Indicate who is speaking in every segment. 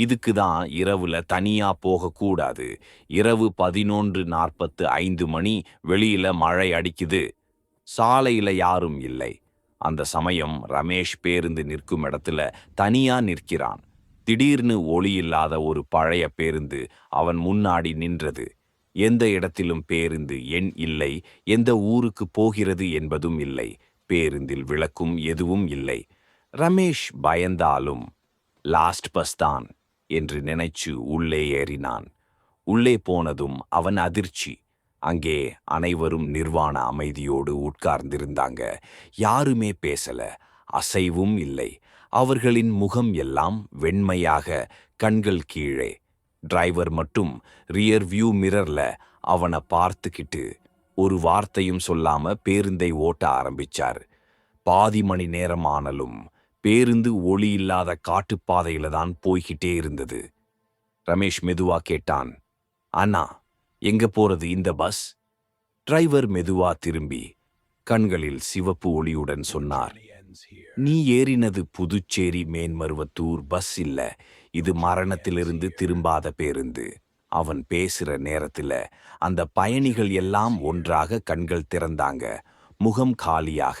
Speaker 1: இதுக்கு தான் இரவுல தனியா போகக்கூடாது. இரவு பதினொன்று நாற்பத்து ஐந்து மணி வெளியில மழை அடிக்குது. சாலையில யாரும் இல்லை. அந்த சமயம் ரமேஷ் பேருந்து நிற்கும் இடத்துல தனியா நிற்கிறான். திடீர்னு ஒளி இல்லாத ஒரு பழைய பேருந்து அவன் முன்னாடி நின்றது. எந்த இடத்திலும் பேருந்து எண் இல்லை. எந்த ஊருக்கு போகிறது என்பதும் இல்லை. பேருந்தில் விளக்கும் எதுவும் இல்லை. ரமேஷ் பயந்தாலும் லாஸ்ட் பஸ் தான். என்று நினைச்சு உள்ளே ஏறினான். உள்ளே போனதும் அவன் அதிர்ச்சி. அங்கே அனைவரும் நிர்வாண அமைதியோடு உட்கார்ந்திருந்தாங்க. யாருமே பேசல. அசைவும் இல்லை. அவர்களின் முகம் எல்லாம் வெண்மையாக கண்கள் கீழே. டிரைவர் மட்டும் ரியர் வியூ மிரர்ல அவனை பார்த்துக்கிட்டு ஒரு வார்த்தையும் சொல்லாம பேருந்தை ஓட்ட ஆரம்பிச்சார். பாதி மணி நேரம் ஆனாலும் பேருந்து ஒளி இல்லாத காட்டுப்பாதையில தான் போய்கிட்டே இருந்தது. ரமேஷ் மெதுவா கேட்டான் அண்ணா எங்க போறது இந்த பஸ்? டிரைவர் மெதுவா திரும்பி கண்களில் சிவப்பு ஒளியுடன் சொன்னார் நீ ஏறினது புதுச்சேரி மேன்மருவத்தூர் பஸ் இல்ல. இது மரணத்திலிருந்து திரும்பாத பேருந்து. அவன் பேசுற நேரத்துல அந்த பயணிகள் எல்லாம் ஒன்றாக கண்கள் திறந்தாங்க. முகம் காலியாக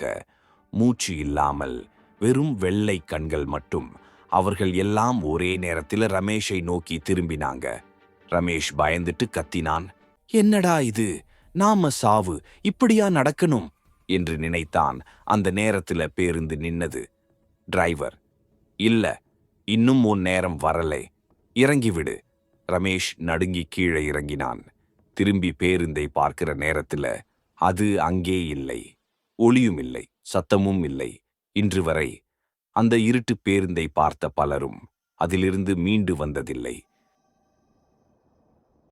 Speaker 1: மூச்சு இல்லாமல் வெறும் வெள்ளை கண்கள் மட்டும். அவர்கள் எல்லாம் ஒரே நேரத்தில் ரமேஷை நோக்கி திரும்பினாங்க. ரமேஷ் பயந்துட்டு கத்தினான். என்னடா இது? நாம சாவு. இப்படியா நடக்கணும்? என்று நினைத்தான். அந்த நேரத்துல பேருந்து நின்னது. டிரைவர். இல்ல. இன்னும் உன் நேரம் வரலை. இறங்கிவிடு ரமேஷ் நடுங்கி கீழே இறங்கினான். திரும்பி பேருந்தை பார்க்கிற நேரத்துல அது அங்கே இல்லை. ஒளியும் இல்லை. சத்தமும் இல்லை. இன்று வரை அந்த இருட்டு பேருந்தை பார்த்த பலரும் அதிலிருந்து மீண்டு வந்ததில்லை.